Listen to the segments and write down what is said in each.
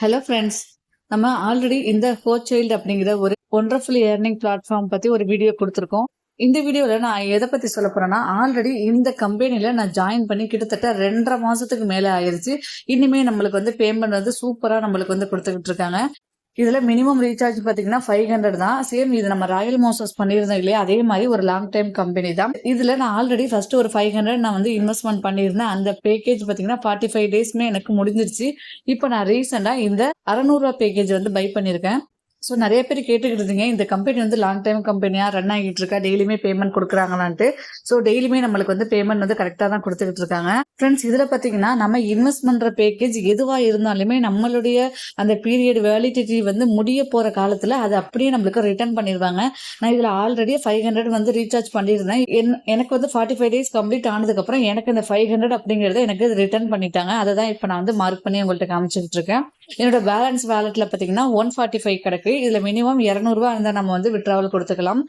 Hello friends நம்ம already இந்த hot child அப்படிங்கிற ஒரு ஒண்டர்ஃபுல் ஏர்னிங் பிளாட்ஃபார்ம் பத்தி ஒரு வீடியோ கொடுத்துருக்கோம். இந்த வீடியோவில் நான் எதை பத்தி சொல்ல போறேன்னா ஆல்ரெடி இந்த கம்பெனில நான் ஜாயின் பண்ணி கிட்டத்தட்ட ரெண்டரை மாசத்துக்கு மேல ஆயிடுச்சு இனிமே நம்மளுக்கு வந்து பேமெண்ட் வந்து சூப்பரா நம்மளுக்கு வந்து கொடுத்துக்கிட்டு இருக்காங்க. இதில் மினிமம் ரீசார்ஜ் பார்த்தீங்கன்னா ஃபைவ் ஹண்ட்ரட் தான். சேம் இது நம்ம ராயல் மோசஸ் பண்ணியிருந்தோம் இல்லையா? அதே மாதிரி ஒரு லாங் டைம் கம்பெனி தான். இதில் நான் ஆல்ரெடி ஃபர்ஸ்ட் ஒரு ஃபைவ் ஹண்ட்ரட் நான் வந்து இன்வெஸ்ட்மெண்ட் பண்ணியிருந்தேன். அந்த பேக்கேஜ் பார்த்தீங்கன்னா ஃபார்ட்டி ஃபைவ் டேஸ்மே எனக்கு முடிஞ்சிருச்சு. இப்போ நான் ரீசெண்டாக இந்த அறநூறுவா பேக்கேஜ் வந்து பை பண்ணியிருக்கேன். ஸோ நிறைய பேர் கேட்டுக்கிட்டு இருந்தீங்க. இந்த கம்பெனி வந்து லாங் டைம் கம்பெனியாக ரன் ஆகிட்டு இருக்கா? டெய்லியுமே பேமெண்ட் கொடுக்குறாங்களான்ட்டு. ஸோ டெய்லியுமே நம்மளுக்கு வந்து பேமெண்ட் வந்து கரெக்டாக தான் கொடுத்துக்கிட்டு இருக்காங்க. ஃப்ரெண்ட்ஸ் இதில் பார்த்தீங்கன்னா நம்ம இன்வெஸ்ட் பண்ணுற பேக்கேஜ் எதுவாக இருந்தாலுமே நம்மளுடைய அந்த பீரியட் வேலிடிட்டி வந்து முடிய போகிற காலத்தில் அது அப்படியே நம்மளுக்கு ரிட்டர்ன் பண்ணிடுவாங்க. நான் இதில் ஆல்ரெடி ஃபைவ் ஹண்ட்ரட் வந்து ரீசார்ஜ் பண்ணியிருந்தேன். என் எனக்கு வந்து ஃபார்ட்டி ஃபைவ் டேஸ் கம்ப்ளீட் ஆனதுக்கப்புறம் எனக்கு இந்த ஃபைவ் ஹண்ட்ரட் அப்படிங்கிறத எனக்கு ரிட்டர்ன் பண்ணிட்டாங்க. அதை தான் இப்போ நான் வந்து மார்க் பண்ணி உங்கள்கிட்ட காமிச்சிட்டு இருக்கேன். என்னோட பேலன்ஸ் வேலெட்டில் பார்த்தீங்கன்னா ஒன் ஃபார்ட்டி ஃபைவ் கிடக்கு. இதில் மினிமம் இரநூறுவா இருந்தால் நம்ம வந்து விட்ராவல் கொடுத்துக்கலாம்.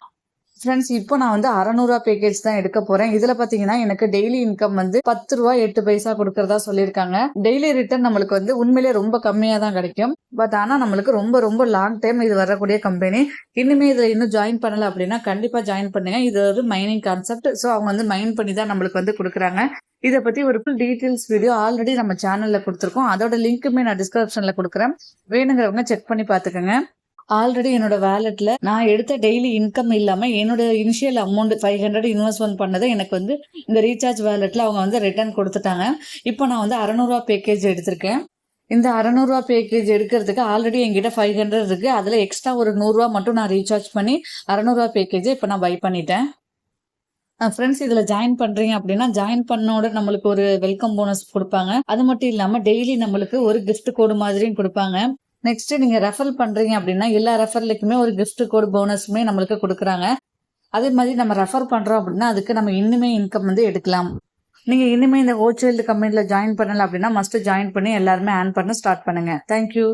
ஃப்ரெண்ட்ஸ் இப்போ நான் வந்து அறநூறுவா பேக்கேஜ் தான் எடுக்க போறேன். இதுல பாத்தீங்கன்னா எனக்கு டெய்லி இன்கம் வந்து பத்து ரூபா எட்டு பைசா கொடுக்கறதா சொல்லியிருக்காங்க. டெய்லி ரிட்டர்ன் நம்மளுக்கு வந்து உண்மையிலேயே ரொம்ப கம்மியா தான் கிடைக்கும். பட் ஆனா நம்மளுக்கு ரொம்ப ரொம்ப லாங் டைம் இது வரக்கூடிய கம்பெனி இனிமே இதுல இன்னும் ஜாயின் பண்ணல அப்படின்னா கண்டிப்பா ஜாயின் பண்ணுங்க. இது ஒரு மைனிங் கான்செப்ட் ஸோ அவங்க வந்து மைன் பண்ணி தான் நம்மளுக்கு வந்து கொடுக்குறாங்க. இதை பத்தி ஒரு ஃபுல் டீட்டெயில்ஸ் வீடியோ ஆல்ரெடி நம்ம சேனல்ல கொடுத்துருக்கோம். அதோட லிங்க்குமே நான் டிஸ்கிரிப்ஷன்ல கொடுக்குறேன். வேணுங்கிறவங்க செக் பண்ணி பாத்துக்கோங்க ஆல்ரெடி என்னோட வேலெட்ல நான் எடுத்த டெய்லி இன்கம் இல்லாம என்னோட initial amount five hundred investment பண்ணதை எனக்கு வந்து இந்த ரீசார்ஜ் வேலெட்ல அவங்க வந்து ரிட்டர்ன் கொடுத்துட்டாங்க. இப்போ நான் வந்து அறநூறுவா பேக்கேஜ் எடுத்திருக்கேன். இந்த அறநூறுவா பேக்கேஜ் எடுக்கிறதுக்கு ஆல்ரெடி என்கிட்ட ஃபைவ் ஹண்ட்ரட் இருக்கு. அதுல எக்ஸ்ட்ரா ஒரு நூறுரூவா மட்டும் நான் ரீசார்ஜ் பண்ணி அறநூறுவா பேக்கேஜை இப்போ நான் பை பண்ணிட்டேன். ஃப்ரெண்ட்ஸ் இதில் ஜாயின் பண்ணுறீங்க அப்படின்னா ஜாயின் பண்ணோட நம்மளுக்கு ஒரு வெல்கம் போனஸ் கொடுப்பாங்க. அது மட்டும் இல்லாமல் டெய்லி நம்மளுக்கு ஒரு கிஃப்ட் கோடு மாதிரியும் கொடுப்பாங்க. நெக்ஸ்ட் நீங்க ரெஃபர் பண்றீங்க அப்படின்னா எல்லா ரெஃபர்லுக்குமே ஒரு கிஃப்ட் கோடு போனஸுமே நம்மளுக்கு கொடுக்குறாங்க. அதே மாதிரி நம்ம ரெஃபர் பண்றோம் அப்படின்னா அதுக்கு நம்ம இன்னுமே இன்கம் வந்து எடுக்கலாம். நீங்க இனிமே இந்த ஹோல்சேல் கம்பெனில ஜாயின் பண்ணல அப்படின்னா மஸ்ட் ஜாயின் பண்ணி எல்லாருமே ஆன் பண்ண ஸ்டார்ட் பண்ணுங்க. தேங்க்யூ